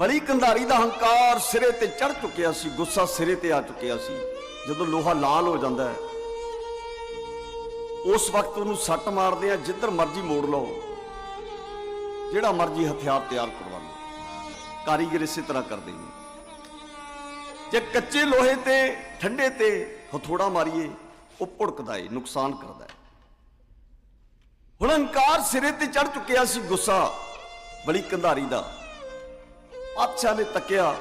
ਬਲੀ ਕੰਧਾਰੀ ਦਾ ਹੰਕਾਰ ਸਿਰੇ ਤੇ ਚੜ ਚੁੱਕਿਆ ਸੀ, ਗੁੱਸਾ ਸਿਰੇ ਤੇ ਆ ਚੁੱਕਿਆ ਸੀ। ਜਦੋਂ ਲੋਹਾ ਲਾਲ ਹੋ ਜਾਂਦਾ ਹੈ, ਉਸ ਵਕਤ ਉਹਨੂੰ ਸੱਟ ਮਾਰਦੇ ਆ, ਜਿੱਧਰ ਮਰਜ਼ੀ ਮੋੜ ਲਓ। ਜਿਹੜਾ ਮਰਜ਼ੀ ਹਥਿਆਰ ਤਿਆਰ ਕਰਵਾ ਲਓ। ਕਾਰੀਗਰ ਇਸੇ ਤਰ੍ਹਾਂ ਕਰਦੇ ਨੇ। ਜੇ ਕੱਚੇ ਲੋਹੇ ਤੇ, ਠੰਡੇ ਤੇ ਹਥੋੜਾ ਮਾਰੀਏ, ਉਹ ਭੁੜਕਦਾ ਏ, ਨੁਕਸਾਨ ਕਰਦਾ ਹੈ ਹੁਣ ਹੰਕਾਰ ਸਿਰੇ ਤੇ ਚੜ ਚੁੱਕਿਆ ਸੀ, ਗੁੱਸਾ ਬਲੀ ਕੰਧਾਰੀ ਦਾ। ਪਾਤਸ਼ਾਹ ਨੇ ਤੱਕਿਆ।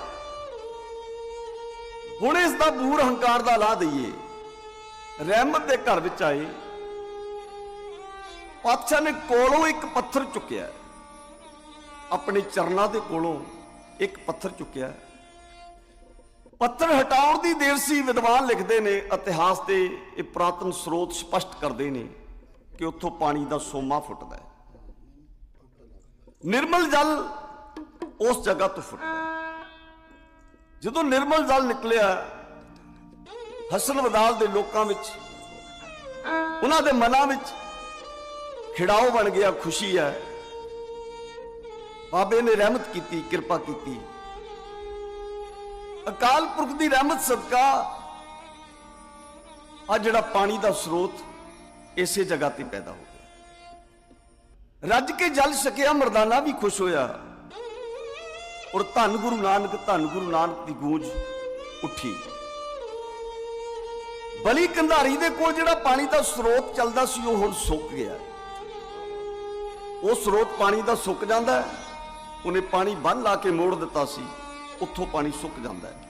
ਹੁਣ ਇਸ ਦਾ ਬੂਰ ਹੰਕਾਰ ਦਾ ਲਾ ਦਈਏ। ਰਹਿਮਤ ਦੇ ਘਰ ਵਿੱਚ ਆਏ। ਪਾਤਸ਼ਾਹ ਨੇ ਕੋਲੋਂ ਇੱਕ ਪੱਥਰ ਚੁੱਕਿਆ। ਆਪਣੇ ਚਰਨਾਂ ਦੇ ਕੋਲੋਂ ਇੱਕ ਪੱਥਰ ਚੁੱਕਿਆ। ਪੱਥਰ ਹਟਾਉਣ ਦੀ ਦੇਰ ਸੀ, ਵਿਦਵਾਨ ਲਿਖਦੇ ਨੇ, ਇਤਿਹਾਸ ਦੇ ਇਹ ਪ੍ਰਾਤਨ ਸਰੋਤ ਸਪਸ਼ਟ ਕਰਦੇ ਨੇ ਕਿ ਉੱਥੋਂ ਪਾਣੀ ਦਾ ਸੋਮਾ ਫੁੱਟਦਾ ਹੈ। ਨਿਰਮਲ ਜਲ ਉਸ ਜਗ੍ਹਾ ਤੋਂ ਫੁੱਟਦਾ ਹੈ। ਜਦੋਂ ਨਿਰਮਲ ਜਲ ਨਿਕਲਿਆ, ਹਸਨ ਵਦਾਲ ਦੇ ਲੋਕਾਂ ਵਿੱਚ, ਉਹਨਾਂ ਦੇ ਮਨਾਂ ਵਿੱਚ ਖਿੜਾਓ ਬਣ ਗਿਆ, ਖੁਸ਼ੀ ਹੈ। ਬਾਬੇ ਨੇ ਰਹਿਮਤ ਕੀਤੀ, ਕਿਰਪਾ ਕੀਤੀ। ਅਕਾਲ ਪੁਰਖ ਦੀ ਰਹਿਮਤ ਸਦਕਾ ਆ ਜਿਹੜਾ ਪਾਣੀ ਦਾ ਸਰੋਤ ਇਸੇ ਜਗ੍ਹਾ ਤੇ ਪੈਦਾ ਹੋ ਗਿਆ। ਰੱਜ ਕੇ ਜਲ ਸਕਿਆ ਮਰਦਾਨਾ ਵੀ ਖੁਸ਼ ਹੋਇਆ। ਔਰ ਧੰਨ ਗੁਰੂ ਨਾਨਕ, ਧੰਨ ਗੁਰੂ ਨਾਨਕ ਦੀ ਗੂੰਜ ਉੱਠੀ। ਬਲੀ ਕੰਧਾਰੀ ਦੇ ਕੋਲ ਜਿਹੜਾ ਪਾਣੀ ਦਾ ਸਰੋਤ ਚੱਲਦਾ ਸੀ, ਉਹ ਹੁਣ ਸੁੱਕ ਗਿਆ। ਉਹ ਸਰੋਤ ਪਾਣੀ ਦਾ ਸੁੱਕ ਜਾਂਦਾ ਉਹਨੇ ਪਾਣੀ ਬੰਨ ਲਾ ਕੇ ਮੋੜ ਦਿੱਤਾ ਸੀ, ਉੱਥੋਂ ਪਾਣੀ ਸੁੱਕ ਜਾਂਦਾ ਹੈ।